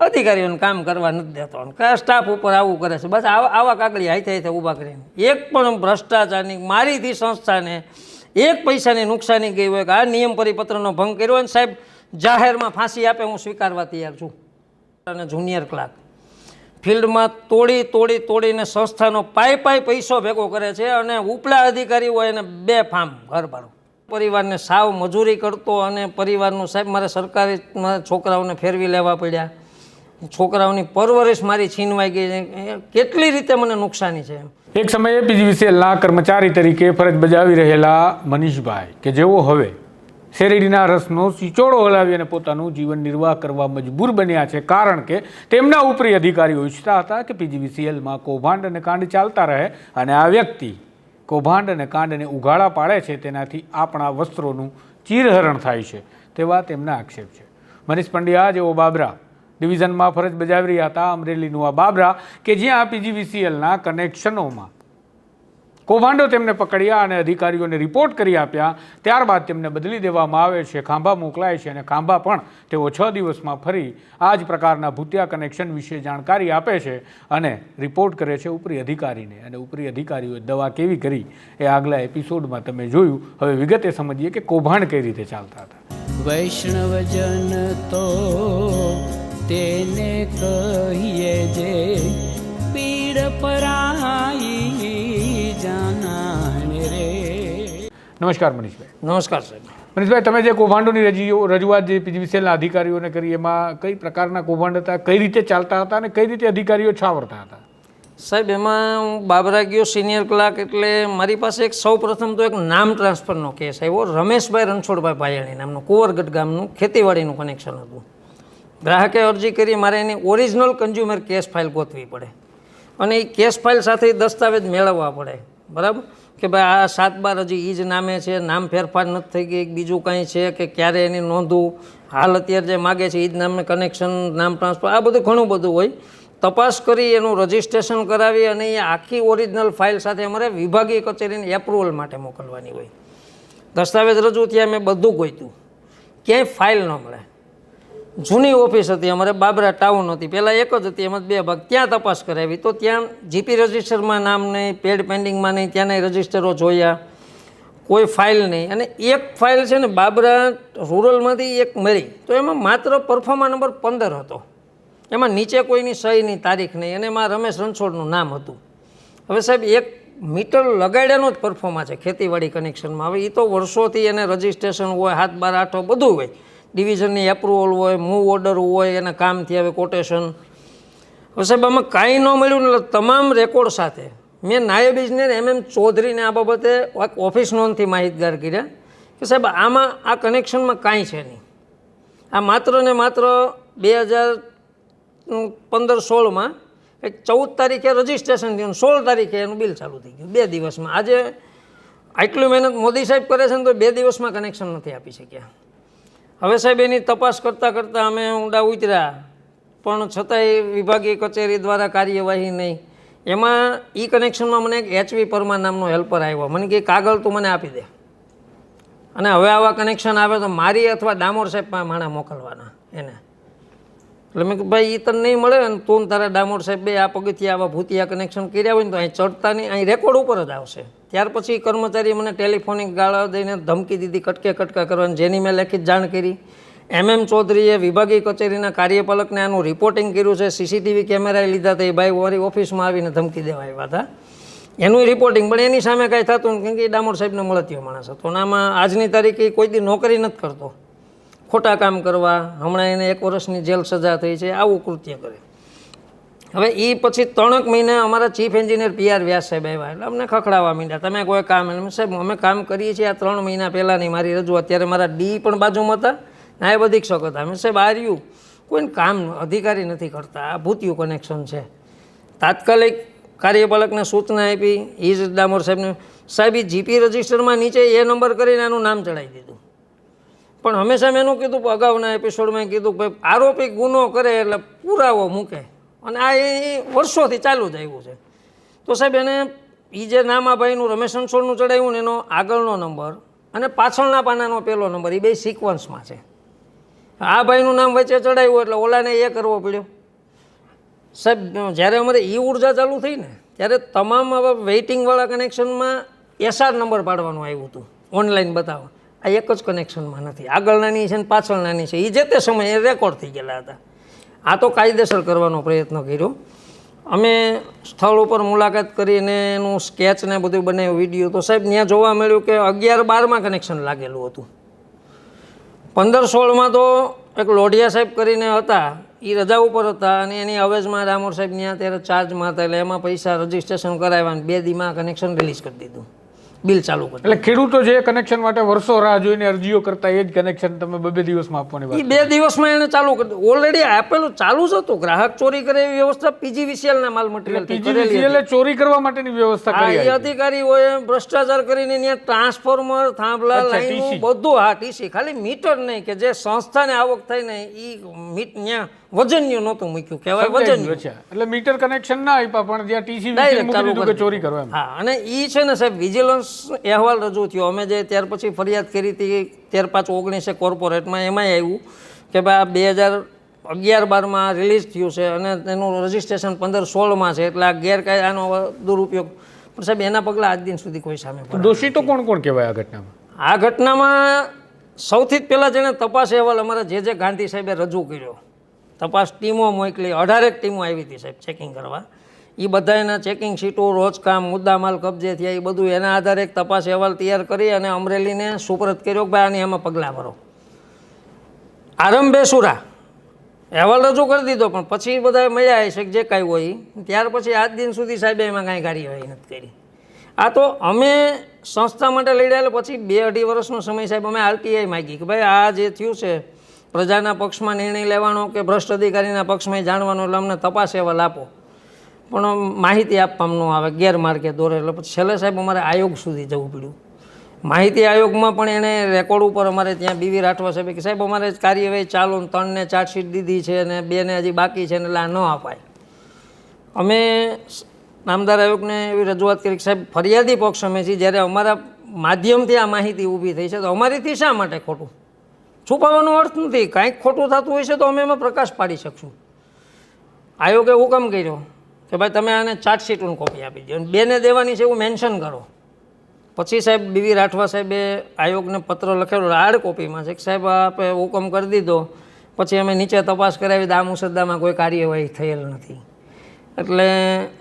અધિકારીઓને કામ કરવા નથી દેતો અને કયા સ્ટાફ ઉપર આવું કરે છે? બસ આવા આવા કાગળી હાથે હાથે ઊભા કરીને. એક પણ ભ્રષ્ટાચારની, મારીથી સંસ્થાને એક પૈસાની નુકસાની ગઈ હોય કે આ નિયમ પરિપત્રનો ભંગ કર્યો હોય ને સાહેબ, જાહેરમાં ફાંસી આપે હું સ્વીકારવા તૈયાર છું. અને જુનિયર ક્લાર્ક. ફિલ્ડમાં તોડી તોડી તોડીને સંસ્થાનો પાય પાય પૈસો ભેગો કરે છે અને ઉપલા અધિકારી હોય એને બે ફામ ઘર ભાડું પરિવારને સાવ મજૂરી કરતો અને પરિવારનું સાહેબ, મારે સરકારી છોકરાઓને ફેરવી લેવા પડ્યા. છોકરાઓની પરવરિશ મારી છીનવાઈ ગઈ છે. કેટલી રીતે મને નુકસાની છે એક સમયે પીજીવીસીએલના કર્મચારી તરીકે ફરજ બજાવી રહેલા મનીષભાઈ, કે જેઓ હવે શેરડીના રસનો સિચોડો હલાવી અને પોતાનું જીવન નિર્વાહ કરવા મજબૂર બન્યા છે. કારણ કે તેમના ઉપરી અધિકારીઓ ઈચ્છતા હતા કે પીજીવીસીએલમાં કૌભાંડ અને કાંડ ચાલતા રહે અને આ વ્યક્તિ કૌભાંડ અને કાંડને ઉઘાડા પાડે છે, તેનાથી આપણા વસ્ત્રોનું ચીરહરણ થાય છે. તેવા તેમના આક્ષેપ છે. મનીષ પંડ્યા, જેઓ બાબરા ડિવિઝનમાં ફરજ બજાવી રહ્યા હતા અમરેલીનું આ બાબરા કે જ્યાં પીજીવીસીએલના કનેક્શનોમાં. કૌભાંડો તેમને પકડ્યા અને અધિકારીઓને રિપોર્ટ કરી આપ્યા, ત્યારબાદ તેમને બદલી દેવામાં આવે છે, ખાંભા મોકલાય છે અને ખાંભા પણ તેઓ છ દિવસમાં ફરી આ જ પ્રકારના ભૂતિયા કનેક્શન વિશે જાણકારી આપે છે અને રિપોર્ટ કરે છે ઉપરી અધિકારીને. અને ઉપરી અધિકારીઓએ દવા કેવી કરી એ આગલા એપિસોડમાં તમે જોયું. હવે વિગતે સમજીએ કે કૌભાંડ કઈ રીતે ચાલતા હતા. વૈષ્ણવજન તો તેને કહીએ જે પીડ પરાઈ જાણે રે. નમસ્કાર મનીષભાઈ. નમસ્કાર સાહેબ. મનીષભાઈ તમે જે કૌભાંડોની રજી રજૂઆત જે પીજીવીસીએલના અધિકારીઓને કરી એમાં કઈ પ્રકારના કૌભાંડ હતા કઈ રીતે ચાલતા હતા અને કઈ રીતે અધિકારીઓ છાવરતા હતા? સાહેબ એમાં હું બાબરા ગયો સિનિયર ક્લાર્ક એટલે મારી પાસે એક સૌ પ્રથમ તો એક નામ ટ્રાન્સફરનો કેસ આવ્યો રમેશભાઈ રણછોડભાઈ ભાયાણી નામનું કુંવરગઢ ગામનું ખેતીવાડીનું કનેક્શન હતું. ગ્રાહકે અરજી કરી મારે એની ઓરિજિનલ કન્ઝ્યુમર કેસ ફાઇલ ગોતવી પડે. અને એ કેસ ફાઇલ સાથે દસ્તાવેજ મેળવવા પડે. બરાબર? કે ભાઈ આ સાત બાર હજી એ જ નામે છે, નામ ફેરફાર નથી થઈ ગઈ, બીજું કાંઈ છે કે ક્યારે એની નોંધવું, હાલ અત્યારે જે માગે છે એ જ નામે કનેક્શન નામ ટ્રાન્સફર આ બધું ઘણું બધું હોય. તપાસ કરી એનું રજિસ્ટ્રેશન કરાવી અને એ આખી ઓરિજિનલ ફાઇલ સાથે અમારે વિભાગીય કચેરીને એપ્રુવલ માટે મોકલવાની હોય. દસ્તાવેજ રજૂ થયા મેં બધું ગોઈતું. ક્યાંય ફાઇલ ન મળે. જૂની ઓફિસ હતી, અમારે બાબરા ટાઉન હતી. પહેલાં એક જ હતી, એમાં બે ભાગ. ત્યાં તપાસ કરાવી. તો ત્યાં જીપી રજિસ્ટરમાં નામ નહીં, પેડ પેન્ડિંગમાં નહીં ત્યાંના રજિસ્ટરો જોયા. કોઈ ફાઇલ નહીં. અને એક ફાઇલ છે ને, બાબરા રૂરલમાંથી એક મળી. તો એમાં માત્ર પરફોર્મા નંબર પંદર હતો. એમાં નીચે કોઈની સહીની તારીખ નહીં. અને એમાં રમેશ રણછોડનું નામ હતું. હવે સાહેબ, એક મીટર લગાડ્યાનો જ પરફોર્મા છે, ખેતીવાડી કનેક્શનમાં. હવે એ તો વર્ષોથી એને રજિસ્ટ્રેશન હોય, હાથ બાર આઠો બધું હોય. ડિવિઝનની એપ્રુવલ હોય મૂવ ઓર્ડર હોય, એના કામથી આવે કોટેશન સાહેબ, આમાં કાંઈ ન મળ્યું ને તમામ રેકોર્ડ સાથે મેં નાયબ ઇજનેર એમ એમ ચૌધરીને આ બાબતે ઓફિસ નોંધથી માહિતગાર કર્યા કે સાહેબ, આમાં આ કનેક્શનમાં કાંઈ છે નહીં. આ માત્ર ને માત્ર બે હજાર પંદર સોળમાં એક ચૌદ તારીખે રજિસ્ટ્રેશન થયું સોળ તારીખે એનું બિલ ચાલુ થઈ ગયું. બે દિવસમાં. આજે આટલી મહેનત મોદી સાહેબ કરે છે ને તો બે દિવસમાં કનેક્શન નથી આપી શક્યા. હવે સાહેબ, એની તપાસ કરતાં કરતાં અમે ઊંડા ઉતર્યા. પણ છતાંય વિભાગીય કચેરી દ્વારા કાર્યવાહી નહીં. એમાં ઈ કનેક્શનમાં મને એક એચવી પરમાર નામનો હેલ્પર આવ્યો. મને કે, કાગળ તું મને આપી દે. અને હવે આવા કનેક્શન આવે તો મારી અથવા ડામોર સાહેબ માણા મોકલવાના એને. એટલે મેં ભાઈ એ તને નહીં મળે ને તું તારા ડામોર સાહેબ બે આ પગથિયા આવા ભૂતિયા કનેક્શન કર્યા હોય ને તો અહીં ચડતા નહીં, અહીં રેકોર્ડ ઉપર જ આવશે. ત્યાર પછી કર્મચારી મને ટેલિફોનિક ગાળા દઈને ધમકી દીધી, કટકે કટકા કરવાની, જેની મેં લેખિત જાણ કરી. એમ એમ ચૌધરીએ વિભાગીય કચેરીના કાર્યપાલકને આનું રિપોર્ટિંગ કર્યું છે સીસીટીવી કેમેરાએ લીધા હતા, એ ભાઈ મારી ઓફિસમાં આવીને ધમકી દેવા આવ્યા હતા. એનું રિપોર્ટિંગ પણ એની સામે કાંઈ થતું કેમ કે એ ડામોર સાહેબને મળતીયો માણસ હતો અને આમાં આજની તારીખે કોઈ દી નોકરી નથી કરતો. ખોટા કામ કરવા, હમણાં એને એક વર્ષની જેલ સજા થઈ છે, આવું કૃત્ય કરે. હવે એ પછી ત્રણેક મહિને અમારા ચીફ એન્જિનિયર પીઆર વ્યાસ સાહેબ આવ્યા, એટલે અમને ખખડાવવા માંડ્યા. તમે કોઈ કામ એટલે સાહેબ, અમે કામ કરીએ છીએ આ ત્રણ મહિના પહેલાંની મારી રજૂઆત, ત્યારે મારા ડી પણ બાજુમાં હતા નાયબ અધિક્ષક હતા. અમે સાહેબ આ કોઈને કામ અધિકારી નથી કરતા, આ ભૂતિયું કનેક્શન છે. તાત્કાલિક કાર્યપાલકને સૂચના આપી એ જ ડામોર સાહેબને, સાહેબ જીપી રજિસ્ટરમાં નીચે એ નંબર કરીને એનું નામ ચડાવી દીધું. પણ હંમેશા મેં એનું કીધું અગાઉના એપિસોડમાં કીધું ભાઈ, આરોપી ગુનો કરે એટલે પુરાવો મૂકે. અને આ એ વર્ષોથી ચાલુ જ આવ્યું છે. તો સાહેબ, એને એ જે નામ આ ભાઈનું રમેશ રણછોડનું ચડાવ્યું ને એનો આગળનો નંબર અને પાછળના પાનાનો પહેલો નંબર એ બે સિક્વન્સમાં છે. આ ભાઈનું નામ વચ્ચે ચડાવ્યું એટલે ઓલાને એ કરવો પડ્યો. સાહેબ, જ્યારે અમારે ઈ ઊર્જા ચાલુ થઈ ને, ત્યારે તમામ આવા વેઇટિંગવાળા કનેક્શનમાં એસઆર નંબર પાડવાનું આવ્યું હતું. ઓનલાઈન બતાવવા. આ એક જ કનેક્શનમાં નથી. આગળ નાની છે ને પાછળ નાની છે. એ જે તે સમયે રેકોર્ડ થઈ ગયેલા હતા. આ તો કાયદેસર કરવાનો પ્રયત્ન કર્યો. અમે સ્થળ ઉપર મુલાકાત કરીને એનું સ્કેચ ને બધું બનાવ્યું વીડિયો તો સાહેબ ત્યાં જોવા મળ્યું કે અગિયાર બારમાં કનેક્શન લાગેલું હતું. પંદર સોળમાં તો એક લોઢિયા સાહેબ કરીને હતા. એ રજા ઉપર હતા અને એની અવેજમાં રામોર સાહેબ ત્યાં ત્યારે ચાર્જમાં હતા એટલે એમાં પૈસા રજીસ્ટ્રેશન કરાવ્યા અને બે દીમાં કનેક્શન રિલીઝ કરી દીધું. બિલ ચાલુ કરી એટલે ખેડૂતો જે કનેક્શન માટે વર્ષો રાહ જોઈને અરજીઓ કરતા એ જ કનેક્શન તમે બે બે દિવસમાં આપવાની વાત બે દિવસમાં એને ચાલુ કરી ઓલરેડી આપેલું ચાલુ જ હતું. ગ્રાહક ચોરી કરે એવી વ્યવસ્થા પીજીવીસીએલ ના માલ મટીરિયલ પીજીવીસીએલ ચોરી કરવા માટેની વ્યવસ્થા કરી અધિકારીઓએ ભ્રષ્ટાચાર કરીને ત્યાં ટ્રાન્સફોર્મર થાંભલા લાઈન બધું હા ટીસી ખાલી મીટર નહીં કે જે સંસ્થાને આવક થાય ને એ મીટ ત્યાં વજન્યું નહોતું મૂક્યું કહેવાય વજન એટલે મીટર કનેક્શન ના આપ્યા પણ જ્યાં ટીસી ડાયરેક્ટ ચાલુ કે ચોરી કરવા હા અને એ છે ને સાહેબ વિજિલન્સ અહેવાલ રજૂ થયો. અમે જે ત્યાર પછી ફરિયાદ કરી હતી ત્યાર પાંચ ઓગણીસે કોર્પોરેટમાં એમાંય આવ્યું કે ભાઈ આ બે હજાર અગિયાર બારમાં રિલીઝ થયું છે અને તેનું રજિસ્ટ્રેશન પંદર સોળમાં છે એટલે આ ગેરકાયદે આનો દુરુપયોગ. પણ સાહેબ એના પગલાં આજ દિન સુધી કોઈ સામે દોષી તો કોણ કોણ કહેવાય આ ઘટનામાં? આ ઘટનામાં સૌથી પહેલાં જેણે તપાસ અહેવાલ અમારા જે જે ગાંધી સાહેબે રજૂ કર્યો. તપાસ ટીમો મોકલી, અઢારેક ટીમો આવી હતી સાહેબ ચેકિંગ કરવા. એ બધાના ચેકિંગ સીટો રોજકામ, મુદ્દામાલ, કબજે થયા એ બધું એના આધારે એક તપાસ અહેવાલ તૈયાર કરી અને અમરેલીને સુપરત કર્યો કે ભાઈ આની એમાં પગલાં ભરો. આરંભે સુરા. અહેવાલ રજૂ કરી દીધો, પણ પછી બધા મળ્યા છે કે જે કાંઈ હોય, ત્યાર પછી આજ દિન સુધી સાહેબે એમાં કાંઈ કાર્યવાહી નથી કરી. આ તો અમે સંસ્થા માટે લડ્યા પછી બે અઢી વર્ષનો સમય સાહેબ અમે આરટીઆઈ માગી કે ભાઈ આ જે થયું છે પ્રજાના પક્ષમાં નિર્ણય લેવાનો કે ભ્રષ્ટ અધિકારીના પક્ષમાં જાણવાનો એટલે અમને તપાસ અહેવાલ આપો. પણ માહિતી આપવામાં આવે, ગેરમાર્ગે દોરે એટલે પછી છેલ્લે સાહેબ અમારે આયોગ સુધી જવું પડ્યું. માહિતી આયોગમાં પણ એણે રેકોર્ડ ઉપર અમારે ત્યાં બીવી રાઠવા સાહેબે કે સાહેબ અમારે કાર્યવાહી ચાલુ ત્રણને ચાર્જશીટ દીધી છે અને બેને હજી બાકી છે એટલે આ ન અપાય. અમે નામદાર આયોગને એવી રજૂઆત કરી કે સાહેબ ફરિયાદી પક્ષ અમે છીએ, જ્યારે અમારા માધ્યમથી આ માહિતી ઊભી થઈ છે તો અમારીથી શા માટે ખોટું? છુપાવવાનો અર્થ નથી. કાંઈક ખોટું થતું હોય છે તો અમે એમાં પ્રકાશ પાડી શકશું. આયોગે હુકમ કર્યો કે ભાઈ તમે આને ચાર્જશીટનું કોપી આપી દો અને બેને દેવાની છે એવું મેન્શન કરો. પછી સાહેબ બીવી રાઠવા સાહેબે આયોગને પત્ર લખેલો. હાર્ડ કોપીમાં છે. કે સાહેબ આપે હુકમ કરી દીધો. પછી અમે નીચે તપાસ કરાવી. આ મુસદ્દામાં કોઈ કાર્યવાહી થયેલ નથી. એટલે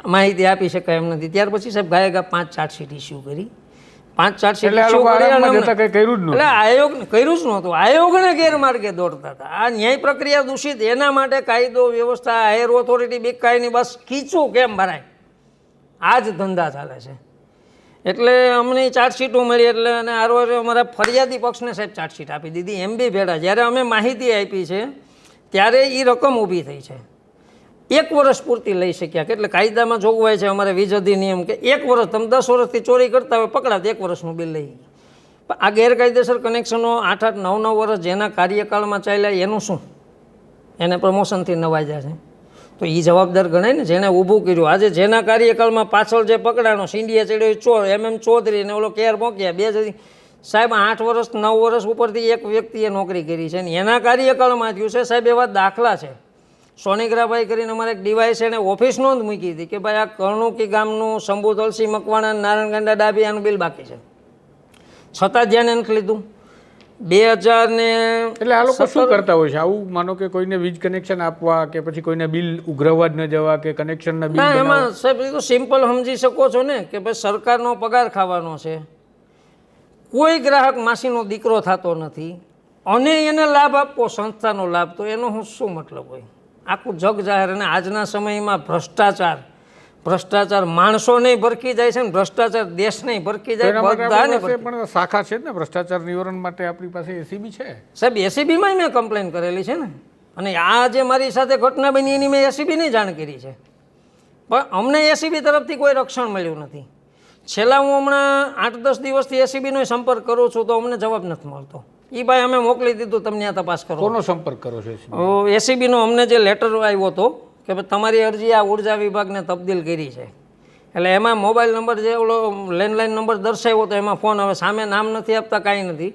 માહિતી આપી શકાય એમ નથી. ત્યાર પછી સાહેબ ગાયે ગા પાંચ ચાર્જશીટ ઇસ્યુ કરી. પાંચ ચાર નહોતું. એટલે આયોગ કર્યું જ નહોતું. આયોગને ગેરમાર્ગે દોડતા હતા. આ ન્યાય પ્રક્રિયા દૂષિત. એના માટે કાયદો વ્યવસ્થા હાયર ઓથોરિટી બિગ કાયની બસ ખીચું કેમ ભરાય? આ જ ધંધા ચાલે છે. એટલે અમને ચાર્જશીટો મળી એટલે અને આરોએ અમારા ફરિયાદી પક્ષને સાહેબ ચાર્જશીટ આપી દીધી. એમ બી ભેડા જ્યારે અમે માહિતી આપી છે ત્યારે એ રકમ ઊભી થઈ છે. એક વર્ષ પૂરતી લઈ શક્યા. એટલે કાયદામાં જોગવાઈ છે અમારે વીજ અધિનિયમ કે એક વર્ષ, તમે દસ વર્ષથી ચોરી કરતા હોય પકડાત એક વર્ષનું બિલ લઈ પણ આ ગેરકાયદેસર કનેક્શનો આઠ આઠ નવ નવ વર્ષ જેના કાર્યકાળમાં ચાલ્યા એનું શું? એને પ્રમોશનથી નવાજ્યા છે. તો એ જવાબદાર ગણાય ને જેને ઊભું કર્યું. આજે જેના કાર્યકાળમાં પાછળ જે પકડાનો સિંડિયા ચડ્યો ચોર એમ એમ ચૌધરી ને ઓલો કેર મોક્યા બે જતી સાહેબ આઠ વર્ષ, નવ વર્ષ ઉપરથી એક વ્યક્તિએ નોકરી કરી છે ને એના કાર્યકાળમાં થયું છે, સાહેબ, એવા દાખલા છે. સોનિગ્રાભાઈ કરીને અમારે એક ડિવાઇસ એને ઓફિસ નોંધ મૂકી હતી કે ભાઈ આ કર્ણુકી ગામનું શંભુ તુલસી મકવાણા નારાયણગંડા ડાબી આનું બિલ બાકી છે. છતાં ધ્યાન એને લીધું. બે હજાર ને એટલે આ લોકો શું કરતા હોય છે? આવું માનો કે કોઈને વીજ કનેક્શન આપવા કે પછી કોઈને બિલ ઉઘરાવવા જ ન જવા કે કનેક્શન બિલ એમાં સાહેબ એ તો સિમ્પલ સમજી શકો છો ને કે ભાઈ સરકારનો પગાર ખાવાનો છે. કોઈ ગ્રાહક માસીનો દીકરો થતો નથી અને એને લાભ આપવો સંસ્થાનો લાભ તો એનો હું શું મતલબ હોય? આખું જગ જાહેર અને આજના સમયમાં ભ્રષ્ટાચાર. ભ્રષ્ટાચાર માણસો નહીં ભરકી જાય છે ને ભ્રષ્ટાચાર દેશ નહીં ભરકી જાય બધા બધાને પણ શાખા છે ને ભ્રષ્ટાચાર નિવારણ માટે આપણી પાસે એસીબી છે. સાહેબ એસીબીમાં મેં કમ્પ્લેન કરેલી છે ને. અને આ જે મારી સાથે ઘટના બની એની મેં એસીબીની જાણ કરી છે. પણ અમને એસીબી તરફથી કોઈ રક્ષણ મળ્યું નથી. છેલ્લા હું હમણાં આઠ દસ દિવસથી એસીબીનો સંપર્ક કરું છું તો અમને જવાબ નથી મળતો. એ ભાઈ અમે મોકલી દીધું તમને આ તપાસ કરો. કોનો સંપર્ક કરો છો એસીબીનો અમને જે લેટર આવ્યો હતો કે ભાઈ તમારી અરજી આ ઊર્જા વિભાગને તબદીલ કરી છે. એટલે એમાં મોબાઈલ નંબર જે ઓલો લેન્ડલાઇન નંબર દર્શાવ્યો તો એમાં ફોન હવે સામે નામ નથી આપતા કાંઈ નથી.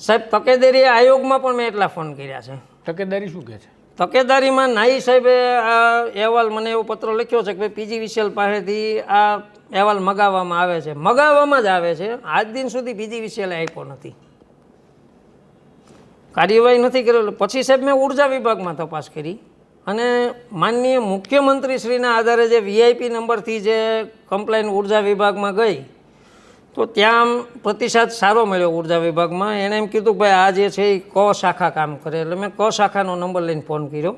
સાહેબ તકેદારી આયોગમાં પણ મેં એટલા ફોન કર્યા છે. તકેદારી શું કહે છે? તકેદારીમાં નાઈ સાહેબે આ અહેવાલ મને એવો પત્ર લખ્યો છે કે ભાઈ પીજી વિશેલ પાસેથી આ અહેવાલ મગાવવામાં આવે છે. મગાવવામાં જ આવે છે. આજ દિન સુધી પીજી વિશેલે આપ્યો નથી. કાર્યવાહી નથી કરેલો. પછી સાહેબ, મેં ઊર્જા વિભાગમાં તપાસ કરી અને માનનીય મુખ્યમંત્રીશ્રીના આધારે જે વીઆઈપી નંબરથી જે કમ્પ્લેન ઊર્જા વિભાગમાં ગઈ, તો ત્યાં પ્રતિસાદ સારો મળ્યો ઊર્જા વિભાગમાં. એણે એમ કીધું ભાઈ, આ જે છે એ ક શાખા કામ કરે. એટલે મેં ક શાખાનો નંબર લઈને ફોન કર્યો.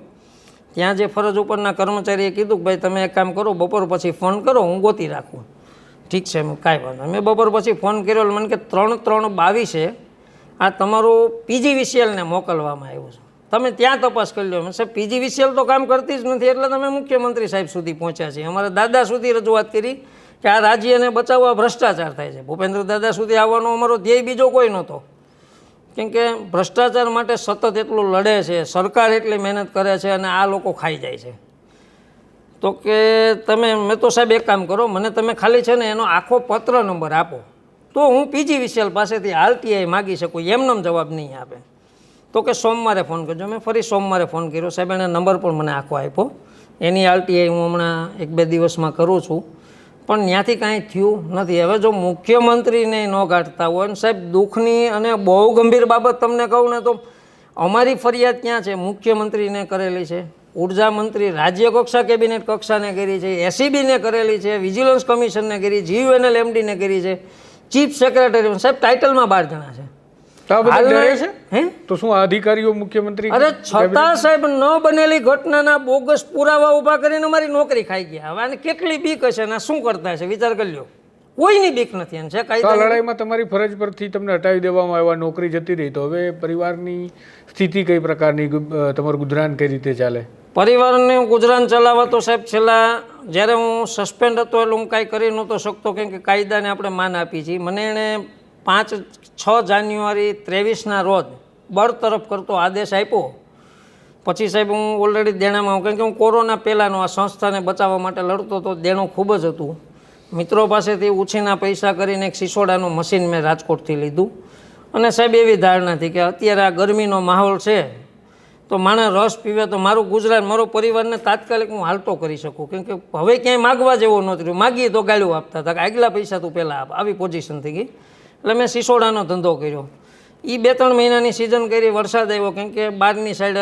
ત્યાં જે ફરજ ઉપરના કર્મચારીએ કીધું કે ભાઈ, તમે એક કામ કરો, બપોર પછી ફોન કરો, હું ગોતી રાખું. ઠીક છે કાંઈ વાંધો. મેં બપોર પછી ફોન કર્યો મને કે ત્રણ ત્રણ બાવીસે આ તમારું પીજી વિસીએલને મોકલવામાં આવ્યું છે. તમે ત્યાં તપાસ કરી લો. સાહેબ, પીજી વિસીએલ તો કામ કરતી જ નથી, એટલે તમે મુખ્યમંત્રી સાહેબ સુધી પહોંચ્યા છે. અમારા દાદા સુધી રજૂઆત કરી કે આ રાજ્યને બચાવવા ભ્રષ્ટાચાર થાય છે. ભૂપેન્દ્ર દાદા સુધી આવવાનો અમારો ધ્યેય બીજો કોઈ નહોતો. કેમ કે ભ્રષ્ટાચાર માટે સતત એટલું લડે છે, સરકાર એટલી મહેનત કરે છે અને આ લોકો ખાઈ જાય છે. તો કે તમે, મેં તો સાહેબ એક કામ કરો, મને તમે ખાલી છે ને એનો આખો પત્ર નંબર આપો. તો હું પીજી વિશેલ પાસેથી આરટીઆઈ માગી શકું એમનો જવાબ નહીં આપે. તો કે સોમવારે ફોન કરજો. મેં ફરી સોમવારે ફોન કર્યો. સાહેબ, એણે નંબર પણ મને આખો આપ્યો. એની આરટીઆઈ હું હમણાં એક બે દિવસમાં કરું છું. પણ ત્યાંથી કાંઈ થયું નથી. હવે જો મુખ્યમંત્રીને ન ગાંઠતા હોય ને સાહેબ, દુઃખની અને બહુ ગંભીર બાબત તમને કહું ને તો અમારી ફરિયાદ ક્યાં છે? મુખ્યમંત્રીને કરેલી છે. ઊર્જા મંત્રી રાજ્ય કક્ષા કેબિનેટ કક્ષાને કરી છે. એસીબીને કરેલી છે. વિજિલન્સ કમિશનને કરી જીયુએનએલ એમડીને કરી છે. ચીફ સેક્રેટરી સાહેબ ટાઇટલમાં બાર જણા છે. તો છે? શું અધિકારીઓ મુખ્યમંત્રી અરે છતાં સાહેબ ન બનેલી ઘટનાના બોગસ પુરાવા ઊભા કરીને અમારી નોકરી ખાઈ ગયા. હવે આને કેટલી બીક હશે ને શું કરતા હશે? વિચાર કરી લ્યો. કોઈની બીક નથી એમ છે કાયદા લડાઈમાં તમારી ફરજ પરથી તમને હટાવી દેવામાં આવ્યા નોકરી જતી રહી. તો હવે પરિવારની સ્થિતિ કઈ પ્રકારની? તમારું ગુજરાન કઈ રીતે ચાલે? પરિવારને ગુજરાન ચલાવવા તો સાહેબ છેલ્લા જ્યારે હું સસ્પેન્ડ હતો એટલે હું કાંઈ કરી નહોતો શકતો કેમ કે કાયદાને આપણે માન આપી છીએ. મને એણે પાંચ છ જાન્યુઆરી ત્રેવીસના રોજ બરતરફ કરતો આદેશ આપ્યો. પછી સાહેબ હું ઓલરેડી દેણામાં કેમ કે હું કોરોના પહેલાંનો આ સંસ્થાને બચાવવા માટે લડતો હતો દેણું ખૂબ જ હતું. મિત્રો પાસેથી ઉછીના પૈસા કરીને એક સિસોડાનું મશીન મેં રાજકોટથી લીધું. અને સાહેબ એવી ધારણા હતી કે અત્યારે આ ગરમીનો માહોલ છે તો માણસ રસ પીવે તો મારું ગુજરાત મારો પરિવારને તાત્કાલિક હું હાલતો કરી શકું. કેમ કે હવે ક્યાંય માગવા જેવો નથી રહ્યું માગીએ તો ગાળ્યું આપતા હતા કે આગલા પૈસા તું પહેલાં આપ. આવી પોઝિશન થઈ ગઈ. એટલે મેં સિસોડાનો ધંધો કર્યો. એ બે ત્રણ મહિનાની સિઝન કરી, વરસાદ આવ્યો. કેમ કે બહારની સાઈડ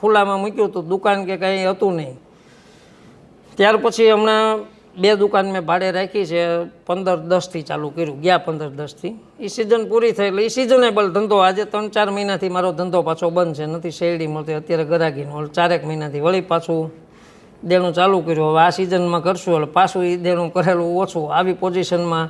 ખુલ્લામાં મૂક્યું હતું. દુકાન કે કાંઈ હતું નહીં. ત્યાર પછી હમણાં બે દુકાન મેં ભાડે રાખી છે, પંદર દસથી ચાલુ કર્યું, ગયા પંદર દસથી. એ સિઝન પૂરી થઈ એટલે એ સિઝનેબલ ધંધો આજે ત્રણ ચાર મહિનાથી મારો ધંધો પાછો બંધ છે, નથી શેરડી મળતી, અત્યારે ગરાગીનો ચારેક મહિનાથી વળી પાછું દેણું ચાલુ કર્યું. હવે આ સિઝનમાં કરશું, એટલે પાછું એ દેણું કરેલું ઓછું. આવી પોઝિશનમાં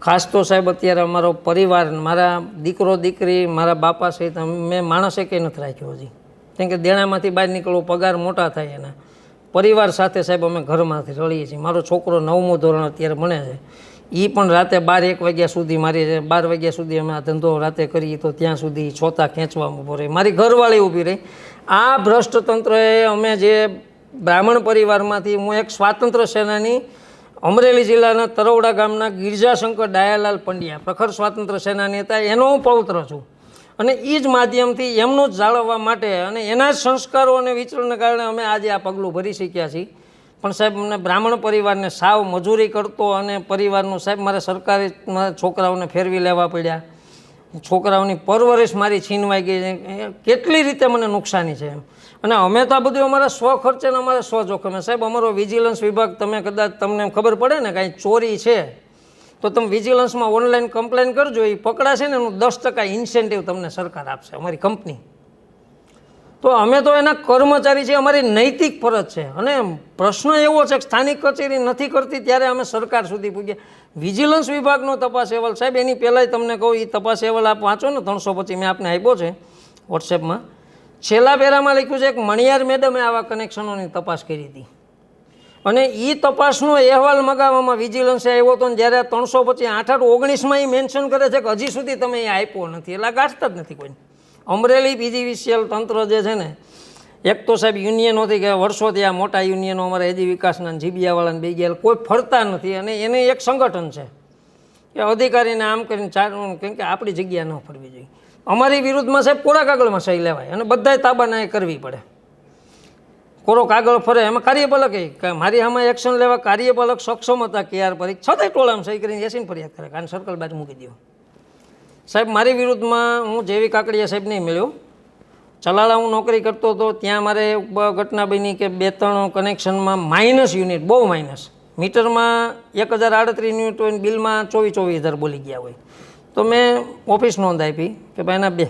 ખાસ તો સાહેબ અત્યારે અમારો પરિવાર મારા દીકરો, દીકરી, મારા બાપા સહિત મેં માણસે કંઈ નથી રાખ્યો હજી. કેમ કે દેણામાંથી બહાર નીકળવું પગાર મોટા થાય એના. પરિવાર સાથે સાહેબ અમે ઘરમાંથી રળીએ છીએ. મારો છોકરો નવમું ધોરણ અત્યારે ભણે છે. એ પણ રાતે બાર એક વાગ્યા સુધી મારી બાર વાગ્યા સુધી અમે આ ધંધો રાતે કરીએ તો ત્યાં સુધી છોતા ખેંચવામાં રહે. મારી ઘરવાળી ઊભી રહી. આ ભ્રષ્ટ તંત્રએ અમે જે બ્રાહ્મણ પરિવારમાંથી હું એક સ્વાતંત્ર્ય સેનાની અમરેલી જિલ્લાના તરવડા ગામના ગિરજાશંકર ડાયાલાલ પંડ્યા, પ્રખર સ્વાતંત્ર્ય સેનાની હતા. એનો હું પૌત્ર છું. અને એ જ માધ્યમથી એમનું જ જાળવવા માટે અને એના જ સંસ્કારો અને વિચરણને કારણે અમે આજે આ પગલું ભરી શક્યા છીએ. પણ સાહેબ મને બ્રાહ્મણ પરિવારને સાવ મજૂરી કરતો અને પરિવારનું સાહેબ, મારે સરકારી છોકરાઓને ફેરવી લેવા પડ્યા. છોકરાઓની પરવરિશ મારી છીનવાઈ ગઈ. કેટલી રીતે મને નુકસાની છે એમ. અને અમે તો આ બધું અમારા સ્વ ખર્ચે ને અમારા સ્વ જોખમે. સાહેબ, અમારો વિજિલન્સ વિભાગ, તમે કદાચ તમને ખબર પડે ને કાંઈ ચોરી છે. તો તમે વિજિલન્સમાં ઓનલાઈન કમ્પ્લેન કરજો, એ પકડાશે ને એનું દસ ટકા ઇન્સેન્ટિવ તમને સરકાર આપશે, અમારી કંપની તો અમે તો એના કર્મચારી છે અમારી નૈતિક ફરજ છે. અને પ્રશ્ન એવો છે કે સ્થાનિક કચેરી નથી કરતી, ત્યારે અમે સરકાર સુધી પૂગ્યા વિજિલન્સ વિભાગનો તપાસ અહેવાલ, સાહેબ, એની પહેલાંય તમને કહું એ તપાસ અહેવાલ આપ વાંચો ને, ત્રણસો પછી મેં આપને આપ્યો છે વોટ્સએપમાં છેલ્લા પહેરામાં લખ્યું છે કે, મણિયાર મેડમે આવા કનેક્શનોની તપાસ કરી હતી. અને એ તપાસનો અહેવાલ મગાવવામાં વિજિલન્સે આવ્યો હતો જ્યારે ત્રણસો પછી આઠ ઓગણીસમાં એ મેન્શન કરે છે કે હજી સુધી તમે એ આપ્યો નથી. એટલે ગાંઠતા જ નથી કોઈને. અમરેલી પીજીવીસીએલ તંત્ર જે છે ને, એક તો સાહેબ યુનિયનોથી કે વર્ષોથી આ મોટા યુનિયનો અમારા એજી વિકાસના જીબીયાવાળાને બે ગયા કોઈ ફરતા નથી. અને એને એક સંગઠન છે કે અધિકારીને આમ કરીને ચાર કેમ કે આપણી જગ્યા ન ફરવી જોઈએ. અમારી વિરુદ્ધમાં સાહેબ કોરા કાગળમાં સહી લેવાય અને બધાય તાબાના એ કરવી પડે. કોરો કાગળ ફરે, એમાં કાર્યપાલક કે મારી આમાં એક્શન લેવા કાર્યપાલક સક્ષમ હતા કે યાર પરી, છતાંય ટોળામાં સહી કરીને એસીને ફરિયાદ કરે કારણ સર્કલ બાજુ મૂકી દો સાહેબ, મારી વિરુદ્ધમાં હું જેવી કાકડિયા સાહેબ નહીં મળ્યો. ચલાળા હું નોકરી કરતો હતો, ત્યાં મારે ઘટના બની કે બે ત્રણ કનેક્શનમાં માઇનસ યુનિટ બહુ માઇનસ મીટરમાં એક હજાર આડત્રીસ યુનિટ હોય બિલમાં ચોવીસ ચોવીસ હજાર બોલી ગયા હોય. તો મેં ઓફિસ નોંધ આપી કે ભાઈ, એના બે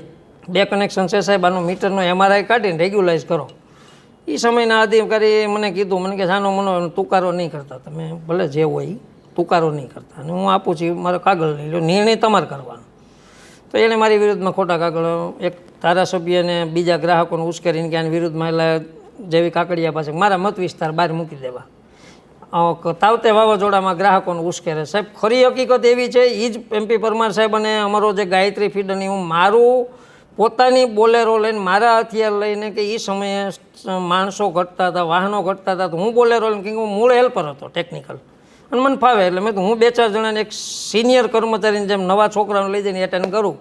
બે કનેક્શન છે સાહેબ, આનો મીટરનો એમઆરઆઈ કાઢીને રેગ્યુલાઇઝ કરો. એ સમયના અધિકારી મને કીધું, મને કે સાનો મનો તુકારો નહીં કરતા તમે, ભલે જે હોય તુકારો નહીં કરતા. અને હું આપું છું, મારો કાગળ લઈ લો, નિર્ણય તમારે કરવાનો. તો એણે મારી વિરુદ્ધમાં ખોટા કાગળ, એક ધારાસભ્યને બીજા ગ્રાહકોને ઉશ્કેરીને કે આની વિરુદ્ધમાં એટલે જેવી કાકડિયા પાસે મારા મત વિસ્તાર બહાર મૂકી દેવા. તાવતે વાવાઝોડામાં ગ્રાહકોને ઉશ્કેરે. સાહેબ, ખરી હકીકત એવી છે એ જ એમપી પરમાર સાહેબ અને અમારો જે ગાયત્રી ફીડરની હું મારું પોતાની બોલેરો લઈને મારા હથિયાર લઈને કે એ સમયે માણસો ઘટતા હતા, વાહનો ઘટતા હતા, તો હું બોલેરો લઈને કે હું મૂળ હેલ્પર હતો ટેકનિકલ અને મને ફાવે એટલે મેં તો હું બે ચાર જણાને એક સિનિયર કર્મચારીને જેમ નવા છોકરાઓને લઈ જઈને એટેન્ડ કરું.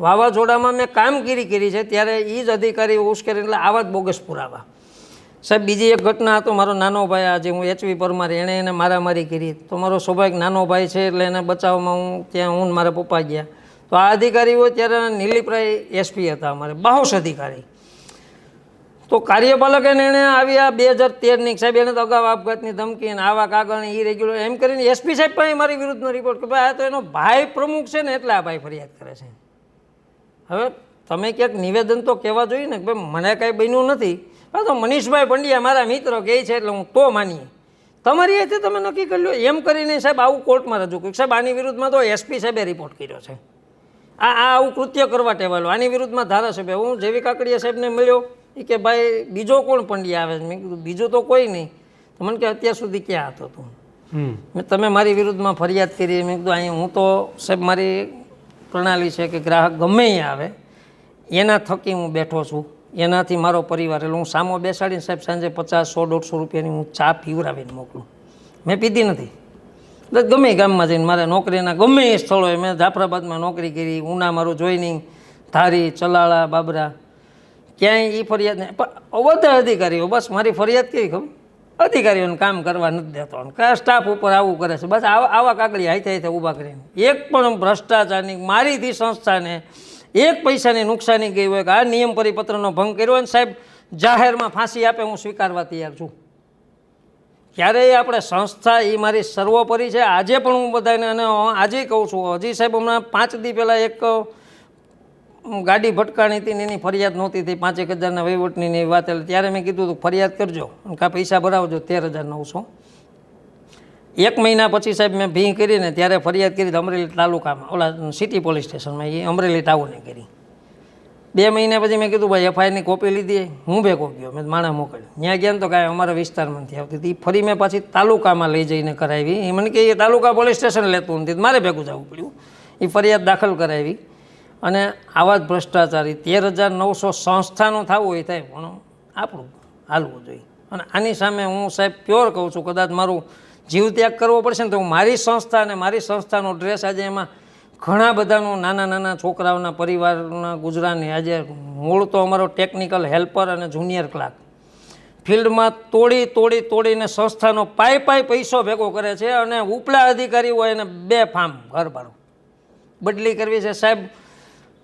વાવાઝોડામાં મેં કામગીરી કરી છે, ત્યારે એ જ અધિકારી ઉશ્કેરી એટલે આવા જ બોગસ પુરાવા. સાહેબ, બીજી એક ઘટના હતો, મારો નાનો ભાઈ આજે હું એચવી પરમાર, એણે એને મારામારી કરી. તો મારો સ્વાભાવિક નાનો ભાઈ છે, એટલે એને બચાવમાં હું, ત્યાં હું મારા પપ્પા ગયા. તો આ અધિકારીઓ ત્યારે નીલીપ્રાય એસપી હતા અમારે, બાહોશ અધિકારી. તો કાર્યપાલકે એને એણે આવી આ બે હજાર તેરની સાહેબ એને તો અગાઉ આપઘાતની ધમકી અને આવા કાગળ એ રેગ્યુલર એમ કરીને એસપી સાહેબ પણ મારી વિરુદ્ધનો રિપોર્ટ કે ભાઈ આ તો એનો ભાઈ પ્રમુખ છે ને એટલે આ ભાઈ ફરિયાદ કરે છે. હવે તમે ક્યાંક નિવેદન તો કહેવા જોઈએ ને કે ભાઈ મને કાંઈ બન્યું નથી. હા તો મનીષભાઈ પંડ્યા મારા મિત્રો કહે છે એટલે હું તો માનીએ. તમારી રીતે તમે નક્કી કરી લો. એમ કરીને સાહેબ આવું કોર્ટમાં રજૂ કર્યું. સાહેબ આની વિરુદ્ધમાં તો એસપી સાહેબે રિપોર્ટ કર્યો છે. આ આ આવું કૃત્ય કરવા ટેવાયેલો. આની વિરુદ્ધમાં ધારાસભ્ય હું જેવી કાકડિયા સાહેબને મળ્યો એ કે ભાઈ બીજો કોણ પંડ્યા આવે? મેં કીધું બીજો તો કોઈ નહીં. તો મને કે અત્યાર સુધી ક્યાં હતો તું? મેં તમે મારી વિરુદ્ધમાં ફરિયાદ કરી. મેં કીધું અહીંયા હું તો સાહેબ મારી પ્રણાલી છે કે ગ્રાહક ગમે એ આવે. એના થકી હું બેઠો છું. એનાથી મારો પરિવાર એટલે હું સામો બેસાડીને સાહેબ સાંજે પચાસ સો દોઢસો રૂપિયાની હું ચા પીવરાવીને મોકલું. મેં પીધી નથી. ગમે ગામમાં જઈને મારે નોકરીના ગમે એ સ્થળોએ મેં જાફરાબાદમાં નોકરી કરી, ઉના મારું જોઈનિંગ ધારી, ચલાળા, બાબરા. ક્યાંય એ ફરિયાદ નહીં પણ બધા અધિકારીઓ, બસ મારી ફરિયાદ કેવી ખબર? અધિકારીઓને કામ કરવા નથી દેતો. કયા સ્ટાફ ઉપર આવું કરે છે. બસ આવા આવા કાગળી હાથે હાથે ઊભા કરીને. એક પણ ભ્રષ્ટાચારની, મારીથી સંસ્થાને એક પૈસાની નુકસાની ગઈ હોય કે આ નિયમ પરિપત્રનો ભંગ કર્યો હોય સાહેબ, જાહેરમાં ફાંસી આપે હું સ્વીકારવા તૈયાર છું. ક્યારેય આપણે સંસ્થા એ મારી સર્વોપરી છે. આજે પણ હું બધાને અને આજે કહું છું, હજી સાહેબ હમણાં પાંચ દી પહેલાં એક ગાડી ભટકાણી હતી એની ફરિયાદ નહોતી થઈ. પાંચેક હજારના વહીવટની વાત એટલે ત્યારે મેં કીધું હતું, ફરિયાદ કરજો અને કાં પૈસા ભરાવજો, તેર હજાર નવસો. એક મહિના પછી સાહેબ મેં ભીંગ કરીને ત્યારે ફરિયાદ કરી અમરેલી તાલુકામાં, ઓલા સિટી પોલીસ સ્ટેશનમાં એ અમરેલી ટાઉને કરી. બે મહિના પછી મેં કીધું, ભાઈ એફઆઈઆરની કોપી લીધી હું ભેગો ગયો. મેં માણા મોકલ્યો ત્યાં ગયા તો કાંઈ અમારા વિસ્તારમાંથી આવતી. હતી ફરી મેં પાછી તાલુકામાં લઈ જઈને કરાવી. એ મને કે એ તાલુકા પોલીસ સ્ટેશન લેતું નથી. મારે ભેગું જવું પડ્યું. એ ફરિયાદ દાખલ કરાવી. અને આવા જ ભ્રષ્ટાચારી તેર હજાર નવસો સંસ્થાનું થવું હોય થાય, પણ આપણું હાલવું જોઈએ. અને આની સામે હું સાહેબ પ્યોર કહું છું, કદાચ મારું જીવ ત્યાગ કરવો પડશે ને તો હું મારી સંસ્થા અને મારી સંસ્થાનો ડ્રેસ આજે એમાં ઘણા બધાનું નાના નાના છોકરાઓના પરિવારના ગુજરાતની આજે મૂળ તો અમારો ટેકનિકલ હેલ્પર અને જુનિયર ક્લાર્ક ફિલ્ડમાં તોડી તોડી, તોડીને સંસ્થાનો પાય પાય પૈસો ભેગો કરે છે અને ઉપલા અધિકારી હોય એને બે ફામ ઘર ભાડું બદલી કરવી છે. સાહેબ,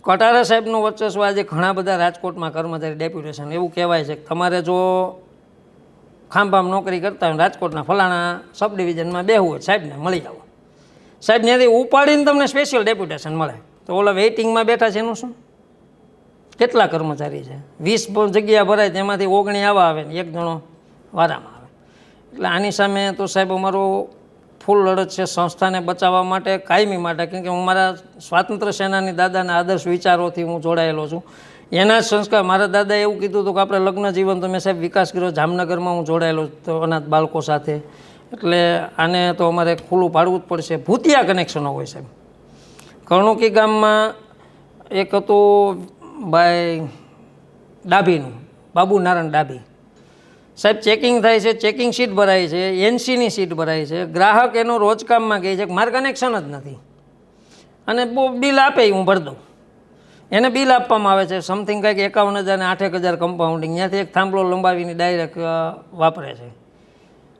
કટારા સાહેબનું વર્ચસ્વ આજે ઘણા બધા રાજકોટમાં કર્મચારી ડેપ્યુટેશન એવું કહેવાય છે તમારે જો ખાંભામ નોકરી કરતા હોય રાજકોટના ફલાણા સબ ડિવિઝનમાં બેહવું હોય, સાહેબને મળી જાવ સાહેબ, ત્યાંથી ઉપાડીને તમને સ્પેશિયલ ડેપ્યુટેશન મળે. તો ઓલા વેઇટિંગમાં બેઠા છે એનું શું? કેટલા કર્મચારી છે? વીસ જગ્યા ભરાય, તેમાંથી ઓગણી આવા આવે ને એક જણો વારામાં આવે. એટલે આની સામે તો સાહેબ, અમારું ફૂલ લડત છે સંસ્થાને બચાવવા માટે, કાયમી માટે, કેમ કે હું મારા સ્વાતંત્ર્ય સેનાની દાદાના આદર્શ વિચારોથી હું જોડાયેલો છું. એના સંસ્કાર, મારા દાદાએ એવું કીધું હતું કે આપણે લગ્ન જીવન તો મેં સાહેબ વિકાસ કર્યો, જામનગરમાં હું જોડાયેલો તો અનાથ બાળકો સાથે. એટલે આને તો અમારે ખુલ્લું પાડવું જ પડશે. ભૂતિયા કનેક્શનો હોય સાહેબ. કણુકી ગામમાં એક હતું ભાઈ ડાભીનું, બાબુ નારાયણ ડાભી. સાહેબ ચેકિંગ થાય છે ચેકિંગ સીટ ભરાય છે, એનસીની સીટ ભરાય છે. ગ્રાહક એનો રોજકામમાં કહે છે કે મારે કનેક્શન જ નથી. અને બહુ બિલ આપે હું ભરી દઉં. એને બિલ આપવામાં આવે છે સમથિંગ કંઈક એકાવન હજાર ને આઠેક હજાર કમ્પાઉન્ડિંગ ત્યાંથી એક થાંભલો લંબાવીને ડાયરેક્ટ વાપરે છે.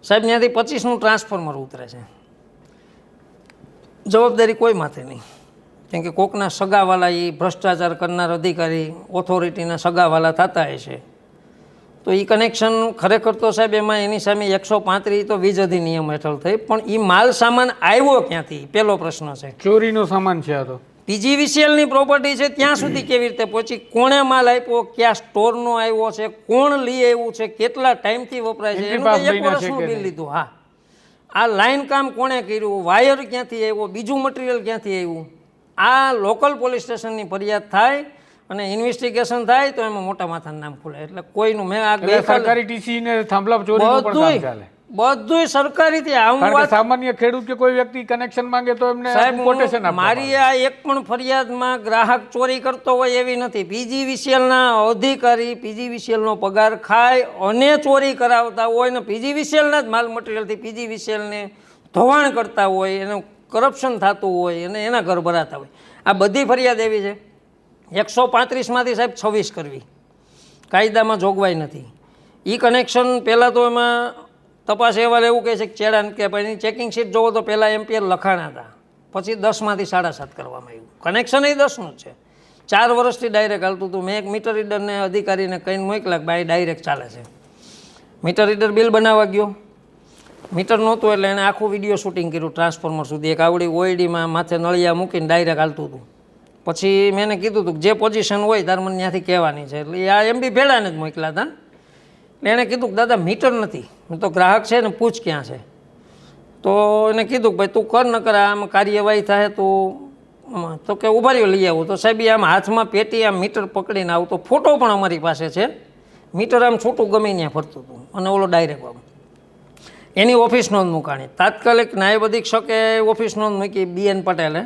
સાહેબ, ત્યાંથી પચીસનું ટ્રાન્સફોર્મર ઉતરે છે. જવાબદારી કોઈ માથે નહીં. કેમ કે કોકના સગાવાલા એ ભ્રષ્ટાચાર કરનાર અધિકારી ઓથોરિટીના સગાવાલા થતા હોય છે. તો એ કનેક્શન ખરેખર તો સાહેબ, એમાં એની સામે એકસો પાંત્રીસ તો વીજ અધિનિયમ હેઠળ થઈ, પણ એ માલ સામાન આવ્યો ક્યાંથી? પહેલો પ્રશ્ન છે. ચોરીનો સામાન છે આ તો. પીજીવીસીએલની પ્રોપર્ટી છે ત્યાં સુધી કેવી રીતે પહોંચી? કોણે માલ આપ્યો? ક્યાં સ્ટોરનો આવ્યો છે? કોણ લઈ આવ્યું છે? કેટલા ટાઈમથી વપરાય છે? એનું એક વર્ષનું બિલ લીધું હા. આ લાઈન કામ કોણે કર્યું? વાયર ક્યાંથી આવ્યો? બીજું મટીરિયલ ક્યાંથી આવ્યું? આ લોકલ પોલીસ સ્ટેશનની ફરિયાદ થાય અને ઇન્વેસ્ટિગેશન થાય તો એમાં મોટા માથાનું નામ ખુલે એટલે કોઈનું મેં આ સરકારી ટીસી ને થાંભલા ચોરી પણ કામ ચાલે. બધુંય સરકારીથી આ હું વાત સામાન્ય ખેડૂત કે કોઈ વ્યક્તિ કનેક્શન માંગે તો એમને સાહેબ કોટેશન મારી આ એક પણ ફરિયાદમાં ગ્રાહક ચોરી કરતો હોય એવી નથી. પીજીવીસીએલના અધિકારી પીજીવીસીએલનો પગાર ખાય અને ચોરી કરાવતા હોય ને પીજીવીસીએલના જ માલ મટીરિયલથી પીજીવીસીએલને ધોવાણ કરતા હોય એનું કરપ્શન થતું હોય અને એના ઘર ભરાતા હોય. આ બધી ફરિયાદ એવી છે. એકસો પાંત્રીસમાંથી સાહેબ છવ્વીસ કરવી. કાયદામાં જોગવાઈ નથી. એ કનેક્શન પહેલાં તો એમાં તપાસ અહેવાલ એવું કહે છે કે ચેડાન કે ભાઈ એની ચેકિંગ શીટ જોવો તો પહેલાં એમ્પિયર લખાણા હતા. પછી દસમાંથી સાડા સાત કરવામાં આવ્યું. કનેક્શન એ દસનું છે. ચાર વર્ષથી ડાયરેક્ટ હાલતું હતું. મેં એક મીટર રીડરને અધિકારીને કહીને મોકલા ભાઈ ડાયરેક્ટ ચાલે છે. મીટર રીડર બિલ બનાવવા ગયો. મીટર નહોતું એટલે એણે આખું વીડિયો શૂટિંગ કર્યું ટ્રાન્સફોર્મર સુધી. એક આવડી ઓઈડીમાં માથે નળિયા મૂકીને ડાયરેક્ટ હાલતું હતું. પછી મેં કીધું હતું કે જે પોઝિશન હોય તાર મને ત્યાંથી કહેવાની છે. એટલે આ એમ બી ભેળાને જ મોકલા હતા એણે કીધું કે, દાદા, મીટર નથી. હું તો ગ્રાહક છે ને, પૂછ ક્યાં છે. તો એને કીધું કે, ભાઈ, તું કર ન કર આમ કાર્યવાહી થાય તો તો કે, ઊભા રહ્યો, લઈ આવું. તો સાહેબ આમ હાથમાં પેટી, આમ મીટર પકડીને આવું. તો ફોટો પણ અમારી પાસે છે. મીટર આમ છૂટું ગમે ત્યાં ફરતું હતું. અને ઓલો ડાયરેક્ટ આમ. એની ઓફિસ નોંધ મૂકાણી. તાત્કાલિક નાયબ અધિક્ષકે ઓફિસ નોંધ મૂકી, બી એન પટેલે.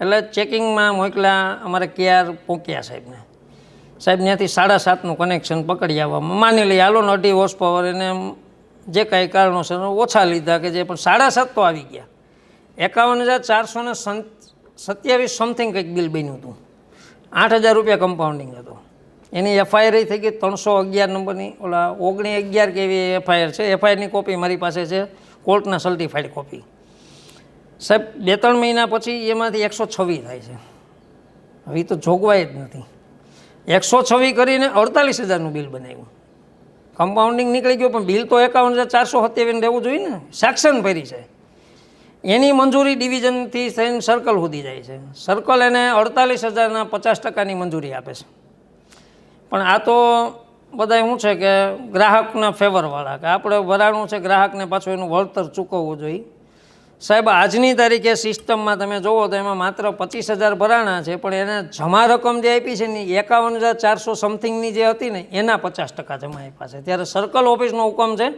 એટલે ચેકિંગમાં મોકલ્યા, અમારે કેઆર પહોંચ્યા સાહેબને. સાહેબ, ત્યાંથી સાડા સાતનું કનેક્શન પકડી આવવામાં. માની લઈએ, હાલો, ને અઢી હોર્સ પાવર એને જે કાંઈ કારણોસર ઓછા લીધા કે જે, પણ સાડા સાત તો આવી ગયા. એકાવન હજાર ચારસો ને સત્યાવીસ સમથિંગ કંઈક બિલ બન્યું હતું. આઠ હજાર રૂપિયા કમ્પાઉન્ડિંગ હતો. એની એફઆઈઆર થઈ ગઈ ત્રણસો અગિયાર નંબરની. ઓલા ઓગણી અગિયાર કેવી એફઆઈઆર છે. એફઆઈઆરની કોપી મારી પાસે છે, કોર્ટના સર્ટિફાઈડ કોપી સાહેબ, બે ત્રણ મહિના પછી એમાંથી એકસો છવ્વીસ થાય છે. હવે તો જોગવાઈ જ નથી. એકસો છવ્વીસ કરીને અડતાલીસ હજારનું બિલ બનાવ્યું. કમ્પાઉન્ડિંગ નીકળી ગયું, પણ બિલ તો એકાવન હજાર ચારસો સત્યાવીસ રહેવું જોઈએ ને. સેક્શન ભરી છે. એની મંજૂરી ડિવિઝનથી થઈને સર્કલ સુધી જાય છે. સર્કલ એને અડતાલીસ હજારના પચાસ ટકાની મંજૂરી આપે છે. પણ આ તો બધા શું છે કે ગ્રાહકના ફેવરવાળા કે આપણે ભરાણું છે ગ્રાહકને પાછું એનું વળતર ચૂકવવું જોઈએ. સાહેબ, આજની તારીખે સિસ્ટમમાં તમે જુઓ તો એમાં માત્ર પચીસ હજાર ભરાણા છે, પણ એને જમા રકમ જે આપી છે ને એકાવન હજાર ચારસો સમથિંગની જે હતી ને, એના પચાસ ટકા જમા આપ્યા છે. ત્યારે સર્કલ ઓફિસનો હુકમ છે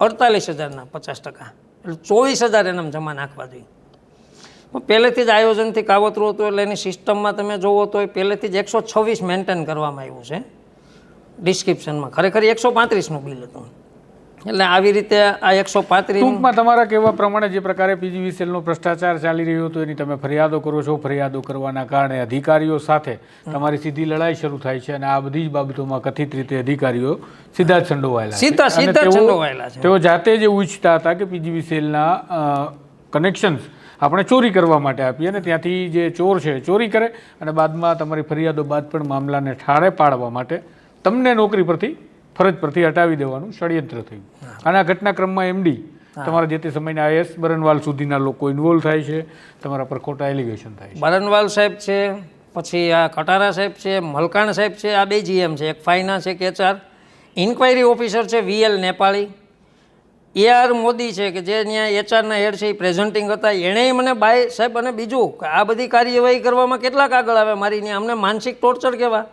અડતાલીસ હજારના પચાસ ટકા. એટલે ચોવીસ હજાર એનામાં જમા નાખવા જોઈએ. પહેલેથી જ આયોજનથી કાવતરું હતું એટલે એની સિસ્ટમમાં તમે જોવો તો એ પહેલેથી જ એકસો છવ્વીસ મેન્ટેન કરવામાં આવ્યું છે. ડિસ્ક્રિપ્શનમાં. ખરેખર એકસો પાંત્રીસનું બિલ હતું. એટલે આવી રીતે આ એકસો પાંત્રીસ ટૂંકમાં તમારા કહેવા પ્રમાણે જે પ્રકારે પીજીવીસીએલનો ભ્રષ્ટાચાર ચાલી રહ્યો હતો એની તમે ફરિયાદો કરો છો ફરિયાદો કરવાના કારણે અધિકારીઓ સાથે તમારી સીધી લડાઈ શરૂ થાય છે અને આ બધી જ બાબતોમાં કથિત રીતે અધિકારીઓ સીધા જ સંડોવાયેલા સીધા- સીધા સંડોવાયેલા છે. તેઓ જાતે જ એવું ઈચ્છતા હતા કે પીજીવીસીએલના કનેક્શન્સ આપણે ચોરી કરવા માટે આપીએ અને ત્યાંથી જે ચોર છે ચોરી કરે અને બાદમાં તમારી ફરિયાદો બાદ પણ મામલાને ઠારે પાડવા માટે તમને નોકરી પરથી ફરજ પરથી હટાવી દેવાનું ષડયંત્ર થયું. અને આ ઘટનાક્રમમાં એમડી તમારા જે તે સમયના આઈએસ બરનવાલ સુધીના લોકો ઇન્વોલ્વ થાય છે તમારા પર ખોટા એલિગેશન થાય છે. બરનવાલ સાહેબ છે પછી આ કટારા સાહેબ છે મલકાણ સાહેબ છે આ બે જીએમ છે એક ફાઇનાન્સ એક એચઆર ઇન્ક્વાયરી ઓફિસર છે VL Nepali A R Modi છે કે જે ત્યાં એચઆરના હેડ છે એ પ્રેઝન્ટિંગ હતા. એણેય મને બાય સાહેબ અને બીજું કે આ બધી કાર્યવાહી કરવામાં કેટલાક આગળ આવે મારી ત્યાં અમને માનસિક ટોર્ચર કેવા?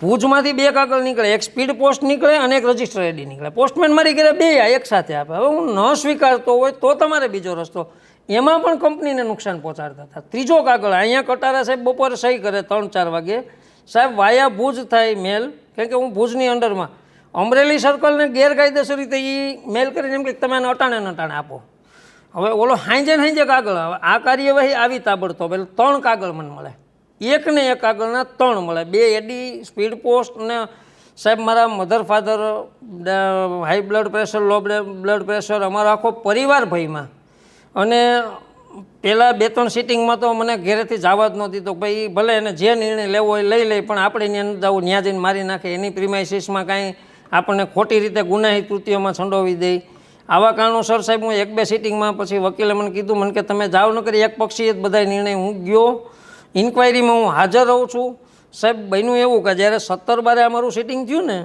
ભુજમાંથી બે કાગળ નીકળે, એક સ્પીડ પોસ્ટ નીકળે અને એક રજિસ્ટર એડી નીકળે. પોસ્ટમેન મારી ઘરે બે એક સાથે આપે. હવે હું ન સ્વીકારતો હોય તો તમારે બીજો રસ્તો. એમાં પણ કંપનીને નુકસાન પહોંચાડતા હતા. ત્રીજો કાગળ, અહીંયા કટારા સાહેબ બપોરે સહી કરે ત્રણ ચાર વાગે. સાહેબ, વાયા ભુજ થાય મેલ. કેમ કે હું ભુજની અંડરમાં. અમરેલી સર્કલને ગેરકાયદેસર રીતે એ મેલ કરીને એમ કે તમે એને અટાણે ને અટાણે આપો. હવે ઓલો હાંજે હાંજે કાગળ હવે આ કાર્યવાહી આવી તાબડતોબ. એટલે ત્રણ કાગળ મને મળે. એક ને એક આગળના ત્રણ મળે. બે એડી સ્પીડ પોસ્ટ અને સાહેબ, મારા mother father high blood pressure low blood pressure અમારો આખો પરિવાર ભયમાં. અને પહેલાં બે ત્રણ સિટિંગમાં તો મને ઘરેથી જવા જ નહોતી તો ભાઈ, ભલે એને જે નિર્ણય લેવો હોય લઈ લે પણ આપણે એને ન જવું ત્યાં જઈને મારી નાખે, એની પ્રિમાઇસીસમાં કાંઈ આપણને ખોટી રીતે ગુનાહિત કૃત્યોમાં સંડોવી દે. આવા કારણોસર સાહેબ, હું એક બે સિટિંગમાં પછી વકીલે મને કીધું, મને કે તમે જાઓ ન કરી એક પક્ષીએ જ બધા નિર્ણય હું ગયો. ઇન્ક્વાયરીમાં હું હાજર રહું છું. સાહેબ બન્યું એવું કે જ્યારે સત્તર બારે અમારું સિટિંગ થયું ને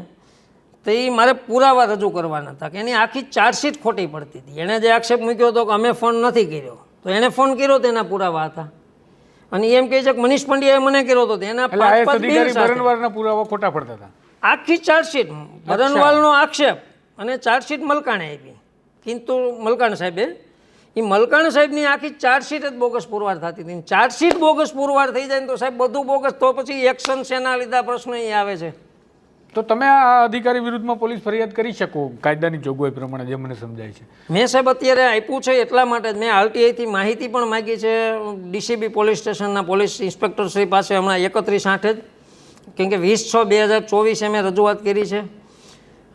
તો એ મારે પુરાવા રજૂ કરવાના હતા કે એની આખી ચાર્જશીટ ખોટી પડતી હતી. એણે જે આક્ષેપ મૂક્યો હતો કે અમે ફોન નથી કર્યો તો એણે ફોન કર્યો તો એના પુરાવા હતા. અને એમ કહે છે કે મનીષ પંડ્યાએ મને કર્યો હતો એના પુરાવા ખોટા પડતા હતા? આખી ચાર્જશીટ બરનવાલનો આક્ષેપ અને ચાર્જશીટ મલકાણે આપી. કિંતુ મલકાણ સાહેબે એ મલકાણ સાહેબની આખી ચાર્જશીટ જ બોગસ પુરવાર થતી હતી. ચાર્જશીટ બોગસ પુરવાર થઈ જાય ને તો સાહેબ બધું બોગસ તો પછી એક્શન શેના લીધા પ્રશ્ન એ આવે છે. તો તમે આ અધિકારી વિરુદ્ધમાં પોલીસ ફરિયાદ કરી શકો કાયદાની જોગવાઈ પ્રમાણે જે મને સમજાય છે. મેં સાહેબ અત્યારે આપ્યું છે એટલા માટે જ. મેં આરટીઆઈથી માહિતી પણ માગી છે ડીસીબી પોલીસ સ્ટેશનના પોલીસ ઇન્સ્પેક્ટર શ્રી પાસે હમણાં એકત્રીસ આઠે જ કેમ કે વીસ છ બે હજાર ચોવીસે મેં રજૂઆત કરી છે.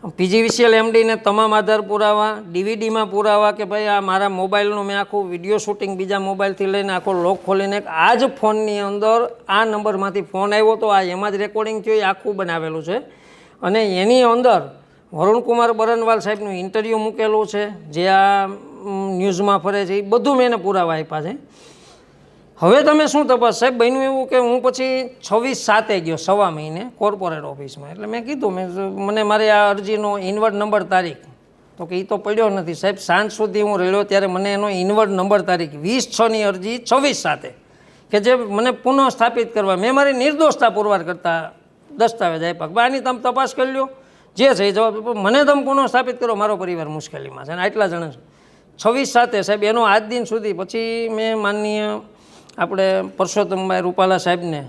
પીજીવીસીએલ એમડીને તમામ આધાર પુરાવા, ડીવીડીમાં પુરાવા કે ભાઈ આ મારા મોબાઈલનું મેં આખું વીડિયો શૂટિંગ બીજા મોબાઈલથી લઈને આખો લોક ખોલીને આ જ ફોનની અંદર આ નંબરમાંથી ફોન આવ્યો તો આ એમાં જ રેકોર્ડિંગ થયું આખું બનાવેલું છે. અને એની અંદર વરુણકુમાર બરનવાલ સાહેબનું ઇન્ટરવ્યૂ મૂકેલું છે, જે આ ન્યૂઝમાં ફરે છે, એ બધું મેં એને પુરાવા આપ્યા છે. હવે તમે શું તપાસ? સાહેબ, બન્યું એવું કે હું પછી છવ્વીસ સાતે ગયો સવા મહિને કોર્પોરેટ ઓફિસમાં એટલે મેં કીધું, મેં મને મારી આ અરજીનો ઇન્વર્ટ નંબર તારીખ. તો કે એ તો પડ્યો નથી. સાહેબ, સાંજ સુધી હું રહ્યો ત્યારે મને એનો ઇન્વર્ટ નંબર તારીખ વીસ છની અરજી છવ્વીસ સાથે કે જે મને પુનઃ સ્થાપિત કરવા, મેં મારી નિર્દોષતા પુરવાર કરતા દસ્તાવેજ આપ્યા. આની તમે તપાસ કરી લ્યો. જે છે એ જવાબ મને તમે પુનઃ સ્થાપિત કરો, મારો પરિવાર મુશ્કેલીમાં છે. અને આટલા જણા છે. છવ્વીસ સાથે સાહેબ, એનો આજ દિન સુધી પછી મેં માનનીય આપણે પરસોત્તમભાઈ રૂપાલા સાહેબને.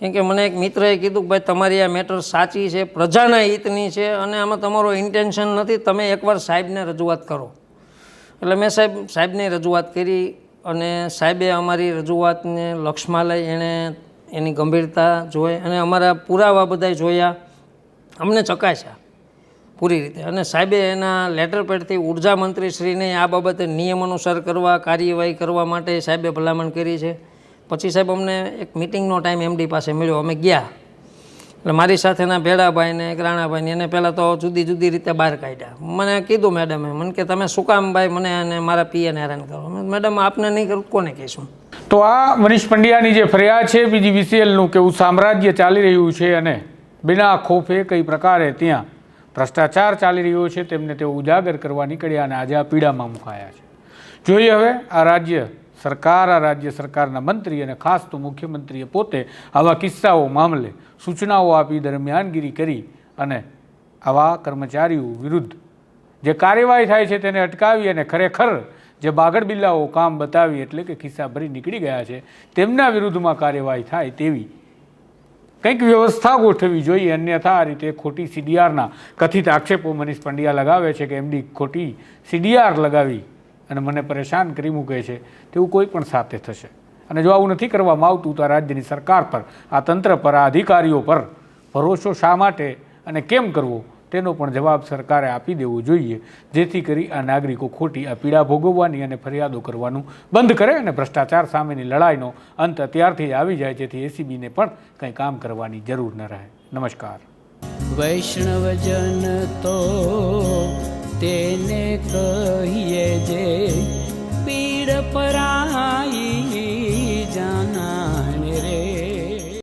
કેમ કે મને એક મિત્રએ કીધું કે ભાઈ, તમારી આ મેટર સાચી છે, પ્રજાના હિતની છે અને આમાં તમારો ઇન્ટેન્શન નથી, તમે એકવાર સાહેબને રજૂઆત કરો. એટલે મેં સાહેબ, સાહેબને રજૂઆત કરી અને સાહેબે અમારી રજૂઆતને લક્ષમાં લઈ એણે એની ગંભીરતા જોઈ અને અમારા પુરાવા બધાય જોયા. અમને ચકાસ્યા. પૂરી રીતે. અને સાહેબે એના લેટર પેડથી ઊર્જા મંત્રીશ્રીને આ બાબતે નિયમ અનુસાર કરવા, કાર્યવાહી કરવા માટે સાહેબે ભલામણ કરી છે. પછી સાહેબ અમને એક મિટિંગનો ટાઈમ એમડી પાસે મળ્યો. અમે ગયા. એટલે મારી સાથેના ભેડાભાઈને એક રાણાભાઈને, એને પહેલાં તો જુદી જુદી રીતે બહાર કાઢ્યા. મને કીધું મેડમે મને કે તમે શું કામ ભાઈ? મને અને મારા પીએને હેરાન કરો. મેડમ આપને નહીં કરું, કોને કહીશું? તો આ મનીષ પંડ્યાની જે ફરિયાદ છે, બીજી વીસીએલનું કેવું સામ્રાજ્ય ચાલી રહ્યું છે અને બિના ખોફે કઈ પ્રકારે ત્યાં ભ્રષ્ટાચાર ચાલી રહ્યો છે, તેમને તેઓ ઉજાગર કરવા નીકળ્યા અને આજે આ પીડામાં મુકાયા છે. જોઈએ હવે આ રાજ્ય સરકાર, આ રાજ્ય સરકારના મંત્રી અને ખાસ તો મુખ્યમંત્રીએ પોતે આવા કિસ્સાઓ, મામલે સૂચનાઓ આપી, દરમિયાનગીરી કરી અને આવા કર્મચારીઓ વિરુદ્ધ જે કાર્યવાહી થાય છે તેને અટકાવી અને ખરેખર જે બાગડ બિલ્લાઓ કામ બતાવી, એટલે કે ખિસ્સા ભરી નીકળી ગયા છે, તેમના વિરુદ્ધમાં કાર્યવાહી થાય તેવી કંઈક વ્યવસ્થા ગોઠવવી જોઈએ. અન્યથા આ રીતે ખોટી સીડીઆરના કથિત આક્ષેપો મનીષ પંડ્યા લગાવે છે કે એમડી ખોટી સીડીઆર લગાવી અને મને પરેશાન કરી મૂકે છે તેવું કોઈ પણ સાથે થશે. અને જો આવું નથી કરવામાં આવતું, તો રાજ્યની સરકાર પર, આ તંત્ર પર, આ અધિકારીઓ પર ભરોસો શા માટે અને કેમ કરવો? તેનો પણ જવાબ સરકારે આપી દેવો જોઈએ, જેથી કરી આ નાગરિકો ખોટી આ પીડા ભોગવવાની અને ફરિયાદો કરવાનું બંધ કરે અને ભ્રષ્ટાચાર સામેની લડાઈનો અંત અત્યારથી જ આવી જાય, જેથી એસીબીને પણ કંઈ કામ કરવાની જરૂર ન રહે. નમસ્કાર. વૈષ્ણવજન તો તેને કહીએ જે, પીડ પરાઈ